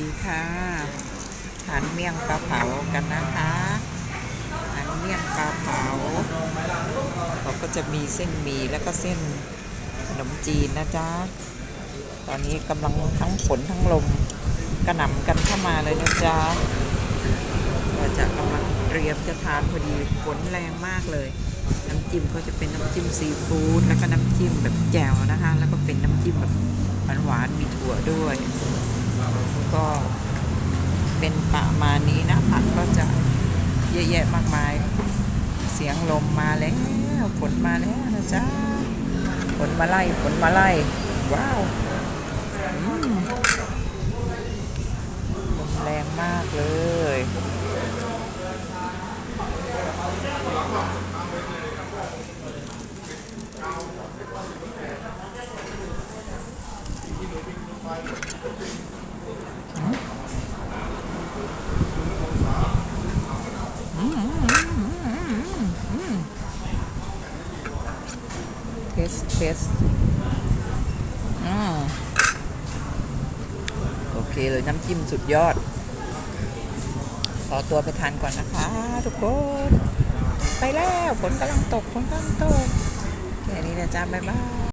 ดีค่ะทานเมี่ยงปลาเผากันนะคะทานเมี่ยงปลาเผาเราก็จะมีเส้นหมี่แล้วก็เส้นขนมจีนนะจ๊ะ ตอนนี้กำลังทั้งฝนทั้งลมกระหน่ำกันเข้ามาเลยนะจ๊ะก็จะกำลังเตรียมจะทานพอดีฝนแรงมากเลย น้ำจิ้มก็จะเป็นน้ำจิ้มซีฟู้ดแล้วก็น้ำจิ้มแบบแจ่วนะคะ แล้วก็เป็นน้ำจิ้มแบบหวานๆมีถั่วด้วย ก็เป็นประมาณนี้นะผักก็จะเยอะแยะมากมาย เสียงลมมาแล้วฝนมาแล้วนะจ๊ะฝนมาไล่ฝนมาไล่ ว้าวลมแรงมากเลย เทส เทสอืมโอเคเลยน้ำจิ้มสุดยอด ขอตัวไปทานก่อนนะคะ ทุกคน ไปแล้วฝนกำลังตกฝนกำลังตก แค่นี้นะจ๊ะ บ๊ายบาย